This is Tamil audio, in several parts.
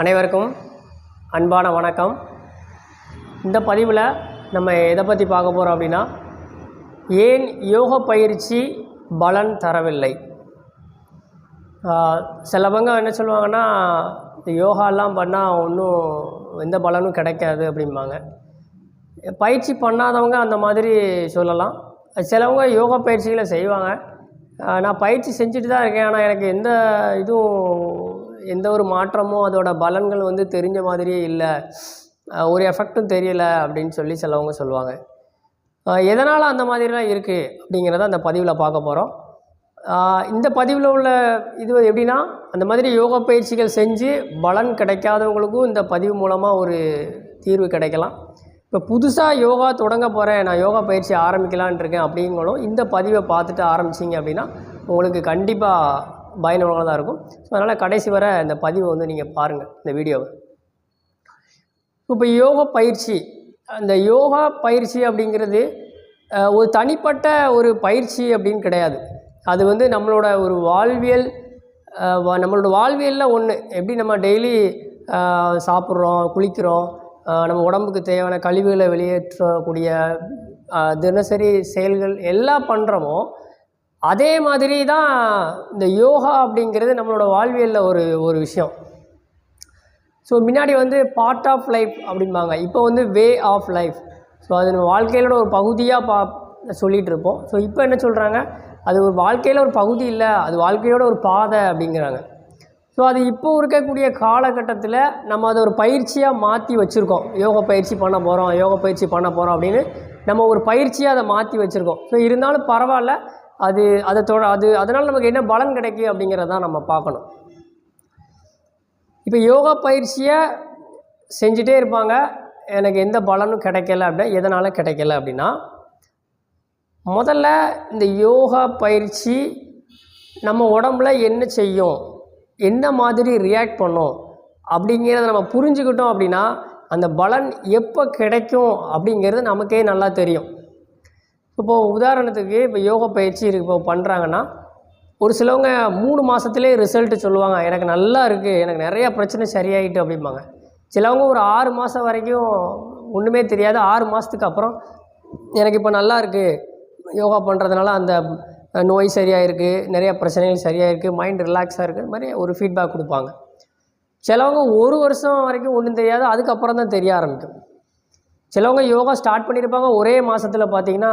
அனைவருக்கும் அன்பான வணக்கம். இந்த பதிவில் நம்ம எதை பற்றி பார்க்க போகிறோம் அப்படின்னா ஏன் யோக பயிற்சி பலன் தரவில்லை? சிலவங்க என்ன சொல்லுவாங்கன்னா யோகாலாம் பண்ணால் ஒன்றும் எந்த பலனும் கிடைக்காது அப்படிம்பாங்க. பயிற்சி பண்ணாதவங்க அந்த மாதிரி சொல்லலாம். சிலவங்க யோகா பயிற்சிகளை செய்வாங்க. நான் பயிற்சி செஞ்சுட்டு தான் இருக்கேன். ஆனால் எனக்கு எந்த இதுவும் எந்த ஒரு மாற்றமும் அதோட பலன்கள் வந்து தெரிஞ்ச மாதிரியே இல்லை. ஒரு எஃபெக்ட்டும் தெரியல அப்படின்னு சொல்லி சிலவங்க சொல்லுவாங்க. எதனால் அந்த மாதிரிலாம் இருக்குது அப்படிங்கிறத அந்த பதிவில் பார்க்க போகிறோம் இந்த பதிவில் உள்ள இது எப்படின்னா அந்த மாதிரி யோகா பயிற்சிகள் செஞ்சு பலன் கிடைக்காதவங்களுக்கும் இந்த பதிவு மூலமாக ஒரு தீர்வு கிடைக்கலாம். இப்போ புதுசாக யோகா தொடங்க போகிறேன் நான் யோகா பயிற்சி ஆரம்பிக்கலான் இருக்கேன் அப்படிங்களும் இந்த பதிவை பார்த்துட்டு ஆரம்பிச்சிங்க அப்படின்னா உங்களுக்கு கண்டிப்பாக பயனுள்ளதாக இருக்கும். ஸோ அதனால் கடைசி வரை இந்த பதிவை வந்து நீங்கள் பாருங்கள் இந்த வீடியோவை. இப்போ யோகா பயிற்சி அந்த யோகா பயிற்சி அப்படிங்கிறது ஒரு தனிப்பட்ட ஒரு பயிற்சி அப்படின்னு கிடையாது. அது வந்து நம்மளோட ஒரு வாழ்வியல் நம்மளோட வாழ்வியலில் ஒன்று எப்படி நம்ம டெய்லி சாப்பிட்றோம் குளிக்கிறோம் நம்ம உடம்புக்கு தேவையான கழிவுகளை வெளியேற்றக்கூடிய தினசரி செயல்கள் எல்லாம் பண்ணுறோமோ அதே மாதிரி தான் இந்த யோகா அப்படிங்கிறது நம்மளோட வாழ்வியலில் ஒரு ஒரு விஷயம். ஸோ முன்னாடி வந்து பார்ட் ஆஃப் லைஃப் அப்படிம்பாங்க. இப்போ வந்து வே ஆஃப் லைஃப் ஸோ அது நம்ம வாழ்க்கையிலோட ஒரு பகுதியாக பா சொல்லிகிட்டு இருப்போம் ஸோ இப்போ என்ன சொல்கிறாங்க அது ஒரு வாழ்க்கையில் ஒரு பகுதி இல்லை அது வாழ்க்கையோட ஒரு பாதை அப்படிங்கிறாங்க. ஸோ அது இப்போ இருக்கக்கூடிய காலகட்டத்தில் நம்ம அதை ஒரு பயிற்சியாக மாற்றி வச்சுருக்கோம். யோகா பயிற்சி பண்ண போகிறோம் யோகா பயிற்சி பண்ண போகிறோம் அப்படின்னு நம்ம ஒரு பயிற்சியாக அதை மாற்றி வச்சுருக்கோம். ஸோ இருந்தாலும் பரவாயில்ல அது அதை தொட அது அதனால் நமக்கு என்ன பலன் கிடைக்கும் அப்படிங்கிறத நம்ம பார்க்கணும். இப்போ யோகா பயிற்சியை செஞ்சுட்டே இருப்பாங்க. எனக்கு எந்த பலனும் கிடைக்கல அப்படின்னா எதனால் கிடைக்கல அப்படின்னா முதல்ல இந்த யோகா பயிற்சி நம்ம உடம்புல என்ன செய்யும் என்ன மாதிரி ரியாக்ட் பண்ணும் அப்படிங்கிறத நம்ம புரிஞ்சுக்கிட்டோம் அப்படின்னா அந்த பலன் எப்போ கிடைக்கும் அப்படிங்கிறது நமக்கே நல்லா தெரியும். இப்போது உதாரணத்துக்கு இப்போ யோகா பயிற்சி இருக்கு இப்போ பண்ணுறாங்கன்னா ஒரு சிலவங்க மூணு மாதத்துலேயே ரிசல்ட்டு சொல்லுவாங்க எனக்கு நல்லா இருக்குது எனக்கு நிறைய பிரச்சனை சரியாயிட்டு அப்படிம்பாங்க. சிலவங்க ஒரு ஆறு மாதம் வரைக்கும் ஒன்றுமே தெரியாது ஆறு மாதத்துக்கு அப்புறம் எனக்கு இப்போ நல்லா இருக்குது யோகா பண்ணுறதுனால அந்த நோய் சரியாக இருக்குது நிறைய பிரச்சனைகள் சரியாக இருக்குது மைண்ட் ரிலாக்ஸாக இருக்குது இந்த மாதிரி ஒரு ஃபீட்பேக் கொடுப்பாங்க. சிலவங்க ஒரு வருஷம் வரைக்கும் ஒன்றும் தெரியாது அதுக்கப்புறம் தான் தெரிய ஆரம்பிக்கும். சிலவங்க யோகா ஸ்டார்ட் பண்ணியிருப்பாங்க ஒரே மாதத்தில் பார்த்தீங்கன்னா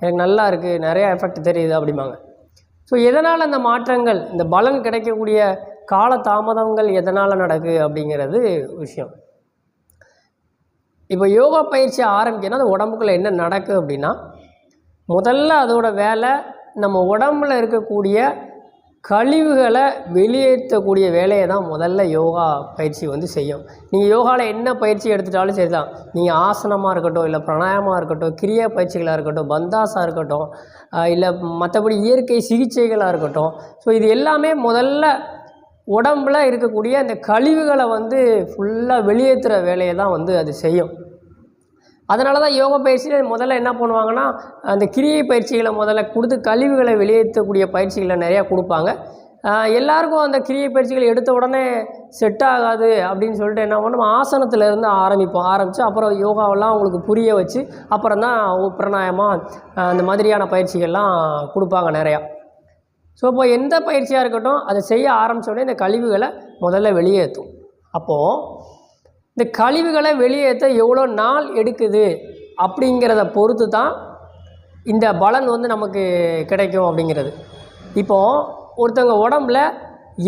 எனக்கு நல்லா இருக்குது நிறைய எஃபெக்ட் தெரியுது அப்படிம்பாங்க. ஸோ எதனால் அந்த மாற்றங்கள் இந்த பலன் கிடைக்கக்கூடிய கால தாமதங்கள் எதனால் நடக்குது அப்படிங்கிறது விஷயம். இப்போ யோகா பயிற்சி ஆரம்பிக்கணும் அந்த உடம்புக்குள்ளே என்ன நடக்குது அப்படின்னா முதல்ல அதோட வேலை நம்ம உடம்புல இருக்கக்கூடிய கழிவுகளை வெளியேற்றக்கூடிய வேலையை தான் முதல்ல யோகா பயிற்சி வந்து செய்யும். நீங்கள் யோகாவில் என்ன பயிற்சி எடுத்துட்டாலும் சரி தான் நீங்கள் ஆசனமாக இருக்கட்டும் இல்லை பிராணாயமாக இருக்கட்டும் கிரியா பயிற்சிகளாக இருக்கட்டும் பந்தாஸாக இருக்கட்டும் இல்லை மற்றபடி இயற்கை சிகிச்சைகளாக இருக்கட்டும். ஸோ இது எல்லாமே முதல்ல உடம்புல இருக்கக்கூடிய அந்த கழிவுகளை வந்து ஃபுல்லாக வெளியேற்றுற வேலையை தான் வந்து அது செய்யும். அதனால தான் யோகா பயிற்சியில் முதல்ல என்ன பண்ணுவாங்கன்னா அந்த கிரியை பயிற்சிகளை முதல்ல கொடுத்து கழிவுகளை வெளியேற்றக்கூடிய பயிற்சிகளை நிறையா கொடுப்பாங்க. எல்லாருக்கும் அந்த கிரியை பயிற்சிகள் எடுத்த உடனே செட் ஆகாது அப்படின்னு சொல்லிட்டு என்ன பண்ணும் ஆசனத்திலேருந்து ஆரம்பிப்போம். ஆரம்பித்து அப்புறம் யோகாவெல்லாம் அவங்களுக்கு புரிய வச்சு அப்புறம் தான் பிரணாயமாக அந்த மாதிரியான பயிற்சிகள்லாம் கொடுப்பாங்க நிறையா. ஸோ இப்போ எந்த பயிற்சியாக இருக்கட்டும் அதை செய்ய ஆரம்பிச்ச உடனே இந்த கழிவுகளை முதல்ல வெளியேற்றும். அப்போது இந்த கழிவுகளை வெளியேற்ற எவ்வளோ நாள் எடுக்குது அப்படிங்கிறத பொறுத்து தான் இந்த பலன் வந்து நமக்கு கிடைக்கும் அப்படிங்கிறது. இப்போது ஒருத்தவங்க உடம்புல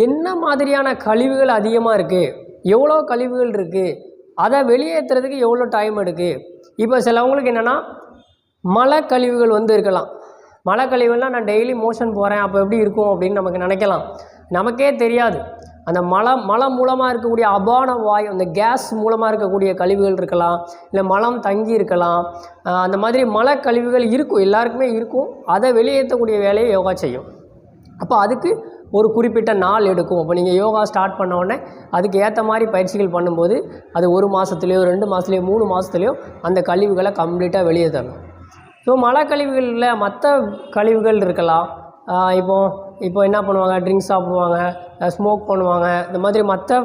என்ன மாதிரியான கழிவுகள் அதிகமாக இருக்குது எவ்வளோ கழிவுகள் இருக்குது அதை வெளியேற்றுறதுக்கு எவ்வளோ டைம் எடுக்குது இப்போ சிலவங்களுக்கு என்னென்னா மழை கழிவுகள் வந்து இருக்கலாம். மழை கழிவுகள்லாம் நான் டெய்லி மோஷன் போகிறேன் அப்போ எப்படி இருக்கும் அப்படின்னு நமக்கு நினைக்கலாம். நமக்கே தெரியாது. அந்த மலம் மலம் மூலமாக இருக்கக்கூடிய அபான வாயு அந்த கேஸ் மூலமாக இருக்கக்கூடிய கழிவுகள் இருக்கலாம் இல்லை மலம் தங்கி இருக்கலாம் அந்த மாதிரி மலை கழிவுகள் இருக்கும் எல்லாருக்குமே இருக்கும். அதை வெளியேற்றக்கூடிய வேலையை யோகா செய்யும். அப்போ அதுக்கு ஒரு குறிப்பிட்ட நாள் எடுக்கும். அப்போ நீங்கள் யோகா ஸ்டார்ட் பண்ண உடனே அதுக்கு ஏற்ற மாதிரி பயிற்சிகள் பண்ணும்போது அது ஒரு மாதத்துலேயோ ரெண்டு மாதத்துலேயோ மூணு மாதத்துலேயோ அந்த கழிவுகளை கம்ப்ளீட்டாக வெளியே தரணும். ஸோ மழை கழிவுகளில் மற்ற கழிவுகள் இருக்கலாம். இப்போது இப்போ என்ன பண்ணுவாங்க? ட்ரிங்க்ஸ் சாப்பிடுவாங்க ஸ்மோக் பண்ணுவாங்க. இந்த மாதிரி மற்ற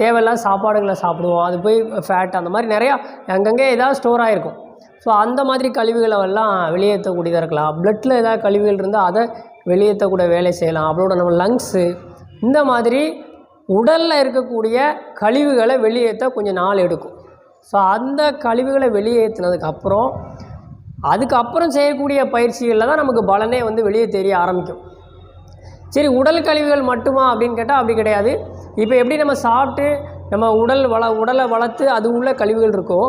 தேவையில்லாத சாப்பாடுகளை சாப்பிடுவோம். அது போய் ஃபேட் அந்த மாதிரி நிறையா அங்கங்கே ஏதாவது ஸ்டோர் ஆகிருக்கும் ஸோ அந்த மாதிரி கழிவுகளை எல்லாம் வெளியேற்றக்கூடியதாக இருக்கலாம். பிளட்டில் ஏதாவது கழிவுகள் இருந்தால் அதை வெளியேற்றக்கூடிய வேலை செய்யலாம். அவளோட நம்ம லங்ஸு இந்த மாதிரி உடலில் இருக்கக்கூடிய கழிவுகளை வெளியேற்ற கொஞ்சம் நாள் எடுக்கும். ஸோ அந்த கழிவுகளை வெளியேற்றினதுக்கப்புறம் அதுக்கப்புறம் செய்யக்கூடிய பயிற்சிகளில் தான் நமக்கு பலனே வந்து வெளியே தெரிய ஆரம்பிக்கும். சரி உடல் கழிவுகள் மட்டுமா அப்படின்னு கேட்டால் அப்படி கிடையாது. இப்போ எப்படி நம்ம சாப்பிட்டு நம்ம உடல் வள உடலை வளர்த்து அது உள்ள கழிவுகள் இருக்கோ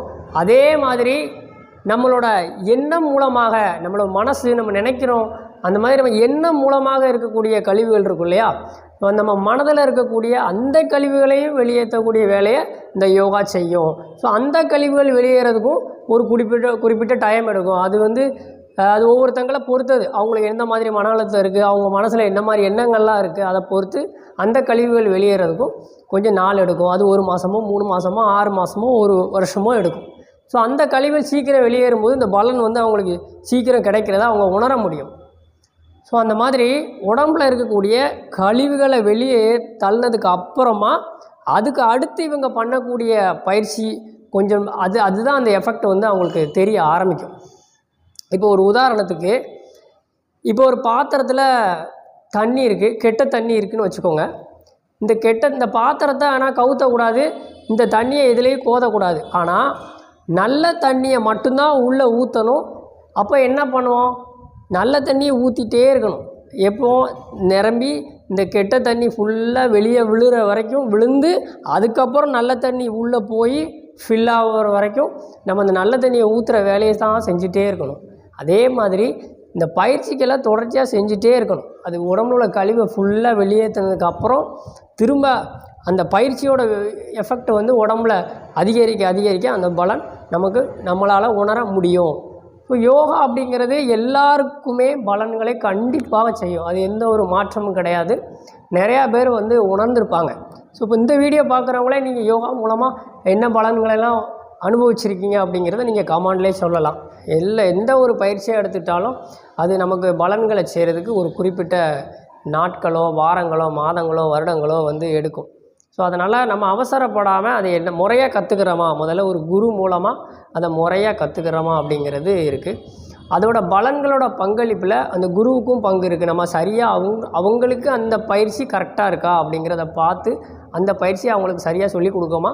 அதே மாதிரி நம்மளோட எண்ணம் மூலமாக நம்மளோட மனசு நம்ம நினைக்கிறோம் அந்த மாதிரி நம்ம எண்ணம் மூலமாக இருக்கக்கூடிய கழிவுகள் இருக்கும் இல்லையா? இப்போ நம்ம மனதில் இருக்கக்கூடிய அந்த கழிவுகளையும் வெளியேற்றக்கூடிய வேலையை இந்த யோகா செய்யும். ஸோ அந்த கழிவுகள் வெளியேறதுக்கும் ஒரு குறிப்பிட்ட குறிப்பிட்ட டைம் எடுக்கும். அது வந்து அது ஒவ்வொருத்தங்களை பொறுத்தது. அவங்களுக்கு எந்த மாதிரி மன அழுத்தம் இருக்குது அவங்க மனசில் என்ன மாதிரி எண்ணங்கள்லாம் இருக்குது அதை பொறுத்து அந்த கழிவுகள் வெளியேறதுக்கும் கொஞ்சம் நாள் எடுக்கும். அது ஒரு மாதமோ மூணு மாதமோ ஆறு மாதமோ ஒரு வருஷமோ எடுக்கும். ஸோ அந்த கழிவுகள் சீக்கிரம் வெளியேறும்போது இந்த பலன் வந்து அவங்களுக்கு சீக்கிரம் கிடைக்கிறத அவங்க உணர முடியும். ஸோ அந்த மாதிரி உடம்புல இருக்கக்கூடிய கழிவுகளை வெளியே தள்ளினதுக்கு அப்புறமா அதுக்கு அடுத்து இவங்க பண்ணக்கூடிய பயிற்சி கொஞ்சம் அது அதுதான் அந்த எஃபெக்ட் வந்து அவங்களுக்கு தெரிய ஆரம்பிக்கும். இப்போ ஒரு உதாரணத்துக்கு இப்போ ஒரு பாத்திரத்தில் தண்ணி இருக்குது கெட்ட தண்ணி இருக்குதுன்னு வச்சுக்கோங்க. இந்த கெட்ட இந்த பாத்திரத்தை ஆனால் கவுத்தக்கூடாது இந்த தண்ணியை எதுலேயும் கோதக்கூடாது. ஆனால் நல்ல தண்ணியை மட்டும்தான் உள்ளே ஊற்றணும் அப்போ என்ன பண்ணுவோம்? நல்ல தண்ணியை ஊற்றிட்டே இருக்கணும். எப்போ நிரம்பி இந்த கெட்ட தண்ணி ஃபுல்லாக வெளியே விழுகிற வரைக்கும் விழுந்து அதுக்கப்புறம் நல்ல தண்ணி உள்ளே போய் ஃபில் ஆகிற வரைக்கும் நம்ம அந்த நல்ல தண்ணியை ஊற்றுற வேலையை தான் செஞ்சுட்டே இருக்கணும். அதே மாதிரி இந்த பயிற்சிக்கெல்லாம் தொடர்ச்சியாக செஞ்சுட்டே இருக்கணும். அது உடம்புல உள்ள கழிவை ஃபுல்லாக வெளியேற்றினதுக்கப்புறம் திரும்ப அந்த பயிற்சியோட எஃபெக்ட் வந்து உடம்புல அதிகரிக்க அதிகரிக்க அந்த பலன் நமக்கு நம்மளால் உணர முடியும். இப்போ யோகா அப்படிங்கிறது எல்லாருக்குமே பலன்களை கண்டிப்பாக செய்யும். அது எந்த ஒரு மாற்றமும் கிடையாது. நிறையா பேர் வந்து உணர்ந்திருப்பாங்க. ஸோ இப்போ இந்த வீடியோ பார்க்குறவங்களே நீங்கள் யோகா மூலமாக என்ன பலன்களெல்லாம் அனுபவிச்சிருக்கீங்க அப்படிங்கிறத நீங்கள் கமாண்ட்லேயே சொல்லலாம். எல்லா எந்த ஒரு பயிற்சியை எடுத்துட்டாலும் அது நமக்கு பலன்களை செய்கிறதுக்கு ஒரு குறிப்பிட்ட நாட்களோ வாரங்களோ மாதங்களோ வருடங்களோ வந்து எடுக்கும். ஸோ அதனால் நம்ம அவசரப்படாமல் அதை என்ன முறையாக கற்றுக்கிறோமா முதல்ல ஒரு குரு மூலமாக அதை முறையாக கற்றுக்கிறோமா அப்படிங்கிறது இருக்குது அதோட பலன்களோட பங்களிப்பில் அந்த குருவுக்கும் பங்கு இருக்குது நம்ம சரியாக அவங்க அவங்களுக்கு அந்த பயிற்சி கரெக்டாக இருக்கா அப்படிங்கிறத பார்த்து அந்த பயிற்சியை அவங்களுக்கு சரியாக சொல்லி கொடுக்கோமா?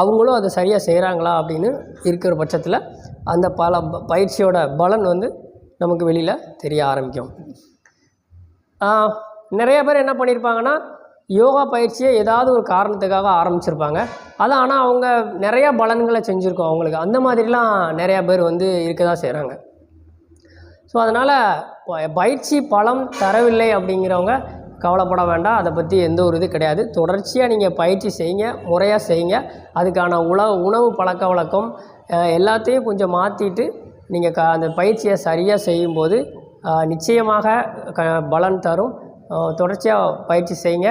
அவங்களும் அதை சரியாக செய்கிறாங்களா அப்படின்னு இருக்கிற பட்சத்தில் அந்த பல பயிற்சியோட பலன் வந்து நமக்கு வெளியில் தெரிய ஆரம்பிக்கும். நிறைய பேர் என்ன பண்ணியிருப்பாங்கன்னா யோகா பயிற்சியை ஏதாவது ஒரு காரணத்துக்காக ஆரம்பிச்சிருப்பாங்க. அது ஆனால் அவங்க நிறையா பலன்களை செஞ்சுருக்கோம் அவங்களுக்கு. அந்த மாதிரிலாம் நிறையா பேர் வந்து இருக்க தான் செய்கிறாங்க ஸோ அதனால் பயிற்சி பலம் தரவில்லை அப்படிங்கிறவங்க கவலைப்பட வேண்டாம். அதை பற்றி எந்த ஒரு இது கிடையாது. தொடர்ச்சியாக நீங்கள் பயிற்சி செய்யுங்க முறையாக செய்யுங்க. அதுக்கான உணவு உணவு பழக்க வழக்கம் எல்லாத்தையும் கொஞ்சம் மாற்றிட்டு நீங்கள் க அந்த பயிற்சியை சரியாக செய்யும்போது நிச்சயமாக க பலன் தரும். தொடர்ச்சியாக பயிற்சி செய்யுங்க.